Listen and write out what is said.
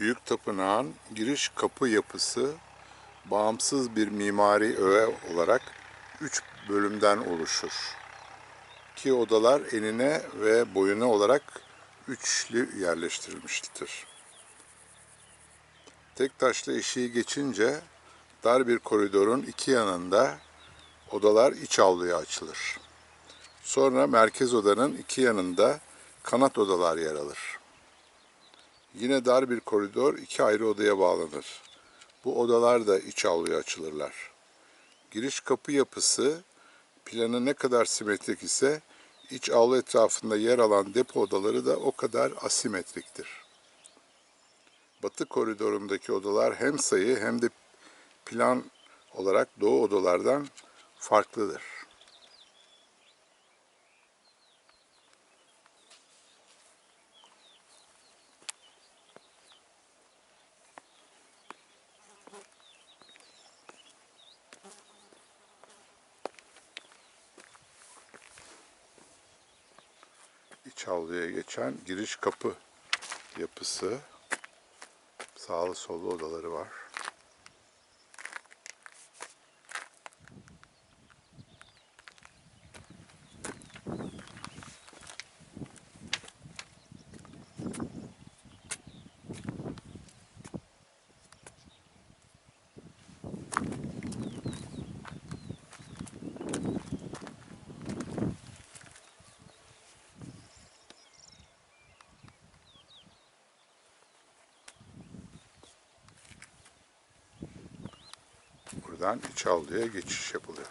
Büyük Tapınağın giriş kapı yapısı bağımsız bir mimari öğe olarak üç bölümden oluşur. Ki odalar enine ve boyuna olarak üçlü yerleştirilmiştir. Tek taşlı eşiği geçince dar bir koridorun iki yanında odalar iç avluya açılır. Sonra merkez odanın iki yanında kanat odalar yer alır. Yine dar bir koridor iki ayrı odaya bağlanır. Bu odalar da iç avluya açılırlar. Giriş kapı yapısı planı ne kadar simetrik ise iç avlu etrafında yer alan depo odaları da o kadar asimetriktir. Batı koridorundaki odalar hem sayı hem de plan olarak doğu odalardan farklıdır. İç avluya geçen giriş kapı yapısı. Sağlı sollu odaları var. Buradan iç avluya geçiş yapılıyor.